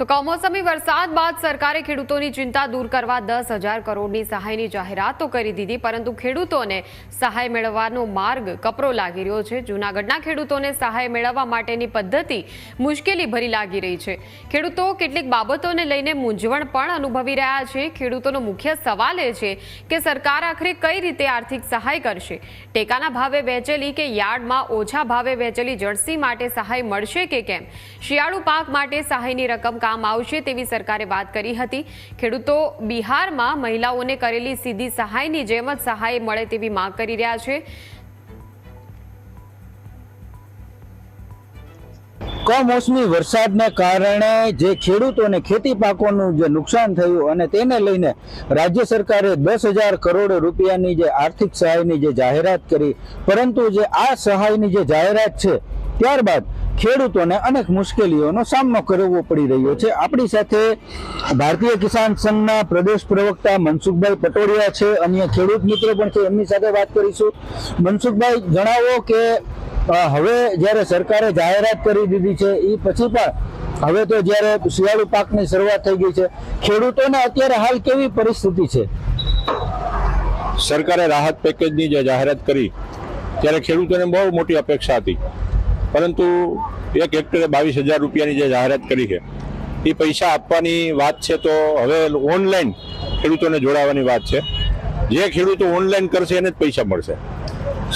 તો કમોસમી વરસાદ બાદ સરકારે ખેડૂતોની ચિંતા દૂર કરવા દસ હજાર કરોડની સહાયની જાહેરાત કરી દીધી, પરંતુ ખેડૂતોને સહાય મેળવવાનો માર્ગ કપરો લાગી રહ્યો છે. જૂનાગઢના ખેડૂતોને સહાય મેળવવા માટેની પદ્ધતિ મુશ્કેલી ભરી લાગી રહી છે. ખેડૂતો કેટલીક બાબતોને લઈને મૂંઝવણ પણ અનુભવી રહ્યા છે. ખેડૂતોનો મુખ્ય સવાલ એ છે કે સરકાર આખરે કઈ રીતે આર્થિક સહાય કરશે? ટેકાના ભાવે વેચેલી કે યાર્ડમાં ઓછા ભાવે વેચેલી જર્સી માટે સહાય મળશે કે કેમ? શિયાળુ પાક માટે સહાયની રકમ કામ આવશે તેવી સરકારે વાત કરી હતી. ખેડૂતો બિહારમાં મહિલાઓને કરેલી સીધી સહાયની જેમ જ સહાય મળે તેવી માંગ કરી રહ્યા છે. કમોસમી વરસાદને કારણે જે ખેડૂતોને ખેતી પાકોનું જે નુકસાન થયું અને તેને લઈને રાજ્ય સરકારે દસ હજાર કરોડ રૂપિયાની જે આર્થિક સહાયની જે જાહેરાત કરી, પરંતુ જે આ સહાયની જે જાહેરાત છે, ત્યારબાદ ખેડૂતોને અનેક મુશ્કેલીઓનો સામનો કરવો પડી રહ્યો છે. આપણી સાથે ભારતીય કિસાન સંઘના પ્રદેશ પ્રવક્તા મનસુખભાઈ પટોડિયા છે. અન્ય ખેડૂત મિત્રો પણ છે. એમની સાથે વાત કરીશું. મનસુખભાઈ, જણાવો કે હવે જ્યારે સરકારે જાહેરાત કરી દીધી છે એ પછી પણ હવે તો જ્યારે શિયાળુ પાકની શરૂઆત થઈ ગઈ છે, ખેડૂતોને અત્યારે હાલ કેવી પરિસ્થિતિ છે? સરકારે રાહત પેકેજની જે જાહેરાત કરી, ત્યારે ખેડૂતોને બહુ મોટી અપેક્ષા હતી. પરંતુ એક હેક્ટરે બાવીસ હજાર રૂપિયાની જે જાહેરાત કરી છે, એ પૈસા આપવાની વાત છે તો હવે ઓનલાઈન ખેડૂતોને જોડાવાની વાત છે. જે ખેડૂતો ઓનલાઈન કરશે એને જ પૈસા મળશે.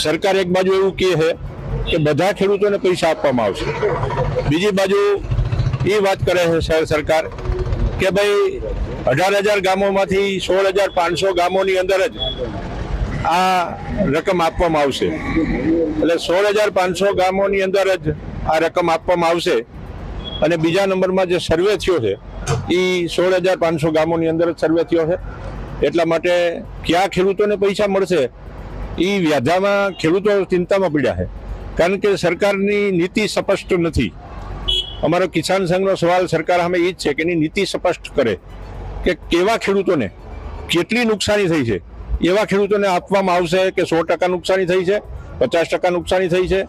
સરકાર એક બાજુ એવું કહે છે કે બધા ખેડૂતોને પૈસા આપવામાં આવશે. બીજી બાજુ એ વાત કરે છે સર- સરકાર કે ભાઈ અઢાર હજાર ગામોમાંથી સોળ હજાર પાંચસો ગામોની અંદર જ આ રકમ આપવામાં આવશે. એટલે સોળ હજાર પાંચસો ગામોની અંદર જ આ રકમ આપવામાં આવશે. અને બીજા નંબરમાં જે સર્વે થયો છે એ સોળ હજાર પાંચસો ગામોની અંદર જ સર્વે થયો છે. એટલા માટે ક્યાં ખેડૂતોને પૈસા મળશે એ વ્યાધામાં ખેડૂતો ચિંતામાં પડ્યા છે. કારણ કે સરકારની નીતિ સ્પષ્ટ નથી. અમારો કિસાન સંઘનો સવાલ સરકાર સામે એ જ છે કે એની નીતિ સ્પષ્ટ કરે કે કેવા ખેડૂતોને કેટલી નુકસાની થઈ છે. એવા ખેડૂતોને આપવામાં આવશે કે સો ટકા નુકસાની થઈ છે, પચાસ ટકા નુકસાની થઈ છે,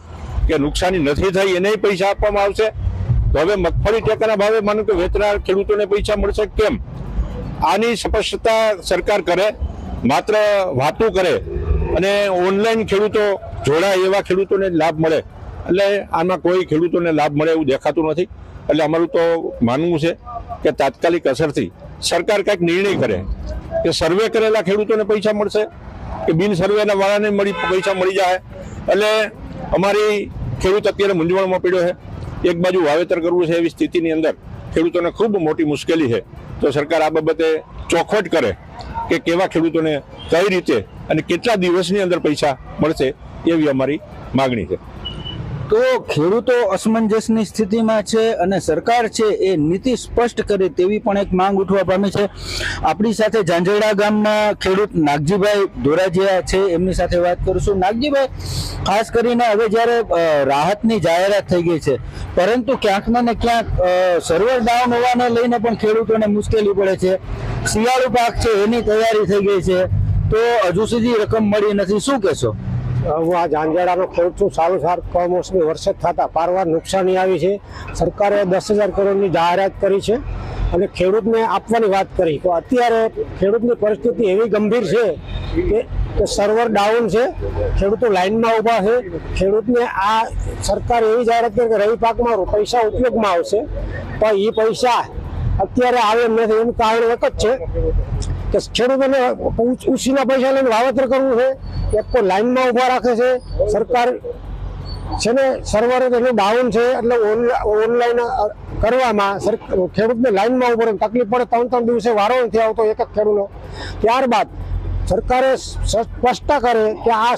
કે નુકસાની નથી થઈ એને પૈસા આપવામાં આવશે? તો હવે મગફળી ટેકાના ભાવે માનો કે વેચનાર ખેડૂતોને પૈસા મળશે કેમ? આની સ્પષ્ટતા સરકાર કરે, માત્ર વાતો કરે અને ઓનલાઈન ખેડૂતો જોડાય એવા ખેડૂતોને લાભ મળે. એટલે આમાં કોઈ ખેડૂતોને લાભ મળે એવું દેખાતું નથી. એટલે અમારું તો માનવું છે કે તાત્કાલિક અસરથી સરકાર કંઈક નિર્ણય કરે. કે સર્વે કરેલા ખેડૂતોને પૈસા મળશે? કે બિન સર્વેના વાળાને મળી, પૈસા મળી જાય? એટલે અમારી ખેડૂત અત્યારે મૂંઝવણમાં પડ્યો છે. એક બાજુ વાવેતર કરવું છે એવી સ્થિતિની અંદર ખેડૂતોને ખૂબ મોટી મુશ્કેલી છે. તો સરકાર આ બાબતે ચોખવટ કરે કે કેવા ખેડૂતોને કઈ રીતે અને કેટલા દિવસની અંદર પૈસા મળશે એવી અમારી માગણી છે. તો ખેડૂતો અસમંજસની સ્થિતિમાં છે અને સરકાર છે એ નીતિ સ્પષ્ટ કરે તેવી પણ એક માંગ ઉઠવા પામી છે. આપણી સાથે ઝાંઝરડા ગામના ખેડૂત નાગજીભાઈ ધોરાજીયા છે. એમની સાથે વાત કરીશું. નાગજીભાઈ, ખાસ કરીને હવે જ્યારે રાહતની જાહેરાત થઈ ગઈ છે, પરંતુ ક્યાંક ને ક્યાંક સર્વર ડાઉન હોવાને લઈને પણ ખેડૂતોને મુશ્કેલી પડે છે. શિયાળુ પાક છે, એની તૈયારી થઈ ગઈ છે. તો હજુ સુધી રકમ મળી નથી. શું કહેશો? હું આ જાંજાડાનો ખેડૂત છું. સારું સારું. કમોસમી વરસાદ થતાં પારવાર નુકસાની આવી છે. સરકારે દસ હજાર કરોડની જાહેરાત કરી છે અને ખેડૂતને આપવાની વાત કરી તો અત્યારે ખેડૂતની પરિસ્થિતિ એવી ગંભીર છે કે સર્વર ડાઉન છે. ખેડૂતો લાઇનમાં ઊભા છે. ખેડૂતને આ સરકાર એવી જાહેરાત કરી કે રવિ પાકમાં પૈસા ઉપયોગમાં આવશે. પણ એ પૈસા અત્યારે આવે એમ નથી. એનું કારણ એક જ છે કે ખેડૂતોને ઉછીના પૈસા લઈને વાવેતર કરવું છે, એક તો લાઈનમાં ઊભા રાખે છે, સરકાર છે ને સર્વર એનું ડાઉન છે, એટલે ઓનલાઈન કરવામાં ખેડૂતને લાઈનમાં ઊભો તકલીફ પડે ત્રણ ત્રણ દિવસે વારો નથી આવતો એક એક ખેડૂતો ત્યારબાદ સરકારે સ્પષ્ટતા કરે કે આ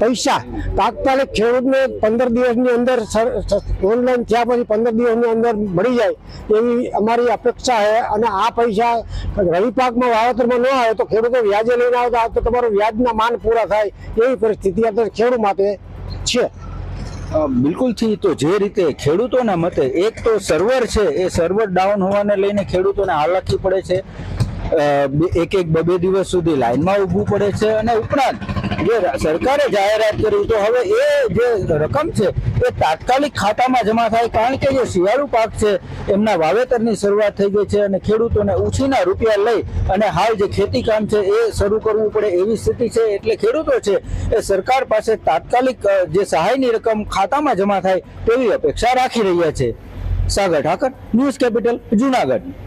પૈસા. તાત્કાલિક ખેડૂતને પંદર દિવસની અંદર ઓનલાઈન થયા પછી પંદર દિવસની અંદર મળી જાય એવી અમારી અપેક્ષા છે. અને આ પૈસા રવિ પાકમાં વાવેતરમાં ન આવે તો ખેડૂતો વ્યાજે લઈને આવે તો તમારું વ્યાજના માન પૂરા થાય એવી પરિસ્થિતિ અત્યારે ખેડૂત માટે છે. બિલકુલ બિલકુલથી તો જે રીતે ખેડૂતોના મતે એક તો સર્વર છે, એ સર્વર ડાઉન હોવાને લઈને ખેડૂતોને હાલાકી પડે છે. એક એક બબે દિવસ સુધી લાઇનમાં ઊભું પડે છે અને ઉપરાંત જે સરકારે જાહેરાત કરી તો હવે એ જે રકમ છે એ તાત્કાલિક ખાતામાં જમા થાય કારણ કે જે શિયાળુ પાક છે એમના વાવેતરની શરૂઆત થઈ ગઈ છે અને ખેડૂતોને ઉછીના રૂપિયા લઈ અને હાલ જે ખેતી કામ છે એ શરૂ કરવું પડે એવી સ્થિતિ છે એટલે ખેડૂતો છે એ સરકાર પાસે તાત્કાલિક જે સહાયની રકમ ખાતામાં જમા થાય તેવી અપેક્ષા રાખી રહ્યા છે. Sagar Thakar, news capital, Junagadh.